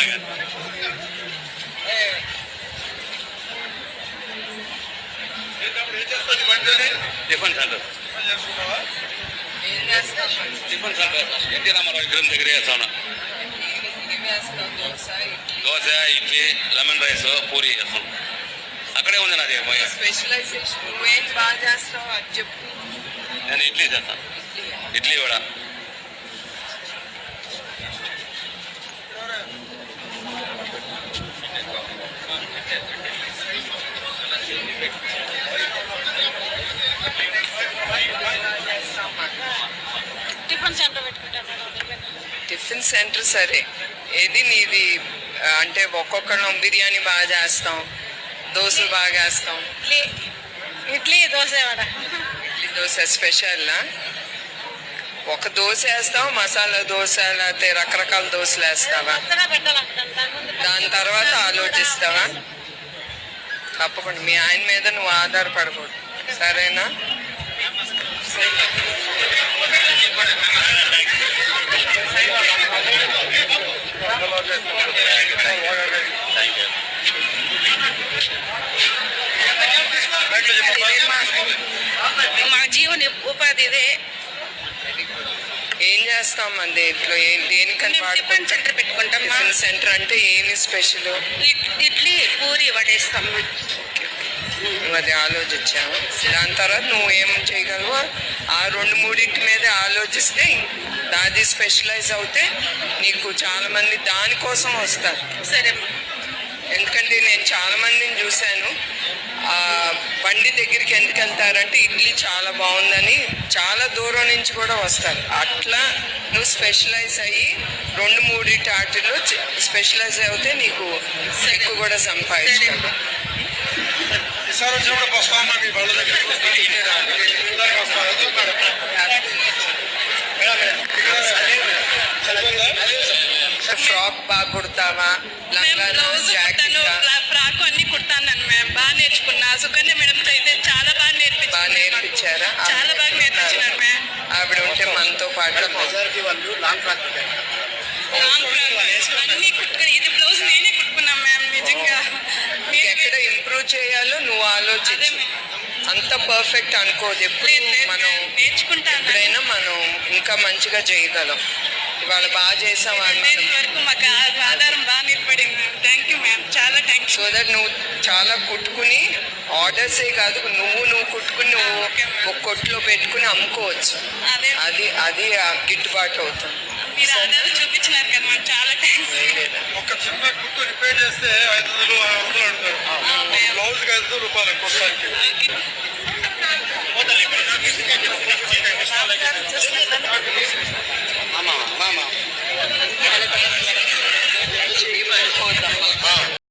అలాగే tiffin centre ఏం చేస్తాం మరి? టిఫిన్ సెంటర్ ఎన్టీ రామారావు విగ్రహం దగ్గర చేస్తాను ఏం వేస్తాం దోశ ఇడ్లీ దోశ ఇడ్లీ లెమన్ రైస్ పూరి చేస్తాం అక్కడే ఉంది నాది పోయా స్పెషలైజేషన్ నువ్వేం బాగా చేస్తావు అది చెప్పు నేను ఇడ్లీ చేస్తాను ఇడ్లీ కూడా టిఫిన్ సెంటర్ సరే. ఏది నీది? అంటే ఒక్కొక్కళ్ళం బిర్యానీ బాగా చేస్తాం. దోశలు బాగా వేస్తాం ఇడ్లీ. ఇడ్లీ దోశ ఇడ్లీ దోశ స్పెషల్ ఒక దోశ వేస్తావు? మసాలా దోశ లేకపోతే రకరకాల దోశలు వేస్తావా? దాని తర్వాత ఆలోచిస్తావా? తప్పకుండా మీ ఆయన మీద నువ్వు ఆధారపడకూడదు సరేనా మా జీవన ఉపాధి ఇదే ఏం చేస్తాం మన దేంట్లో ఏ- దేనికని వాడుకుంటాం? సెంటర్ పెట్టుకుంటాం టిఫిన్ సెంటర్ అంటే ఏమి స్పెషల్? ఇడ్- ఇడ్లీ పూరి నువ్వు అది ఆలోచించావు? దాని తర్వాత నువ్వు ఏం చేయగలవో? ఆ రెండు మూడింటి మీద ఆలోచిస్తే దాది స్పెషలైజ్ అవుతే నీకు చాలా మంది దానికోసం వస్తారు. సరే ఎందుకంటే నేను చాలా మందిని చూశాను. బండి దగ్గరికి ఎందుకు వెళ్తారంటే ఇడ్లీ చాలా బాగుందని చాలా దూరం నుంచి కూడా వస్తారు. అట్లా నువ్వు స్పెషలైజ్ అయ్యి రెండు మూడింటి వాటిలో స్పెషలైజ్ అవుతే నీకు ఎక్కువ కూడా సంపాదించగలవు ఈసారి వచ్చినప్పుడు వస్తామా మీ బళ్ళ దగ్గర ఫ్రాక్ బాగా కుడతావా సుకన్య మేడం అయితే చాలా బాగా బాగా నేర్పించారు? నేర్పించారా చాలా బాగా నేర్పించినారు మ్యామ్. ఆవిడ ఉంటే మనతో పాటు అన్ని కుట్టుకుని ఇది బ్లౌజ్ నేనే కుట్టుకున్నాం మ్యామ్ నిజంగా. ఎక్కడ ఇంప్రూవ్ చేయాలో నువ్వు ఆలోచించు. అంత పర్ఫెక్ట్ అనుకోదు. ఎప్పుడు మనం ఎప్పుడైనా మనం ఇంకా మంచిగా చేయగలం. ఇవాళ బాగా చేసాం వరకు మాకు ఆధారం బాగా నిలబడింది మ్యామ్. Thank you ma'am. చాలా థ్యాంక్స్ సో దట్ నువ్వు చాలా కుట్టుకుని ఆర్డర్సే కాదు నువ్వు నువ్వు కుట్టుకుని నువ్వు. ఒక కొట్లో పెట్టుకుని అమ్ముకోవచ్చు. అదే అది అది గిట్టుబాటు అవుతుంది. మీరు ఆధారం చూపించినారు కదా చాలా థ్యాంక్స్ ఒక చిన్న కుట్టు రిపేర్ చేస్తే ఐదు వందలు ఆరు వందలు అడుగుతారు. మ్యామ్. బ్లౌజ్కి ఐదు వందలు రూపాయలు కుట్టానికి మామ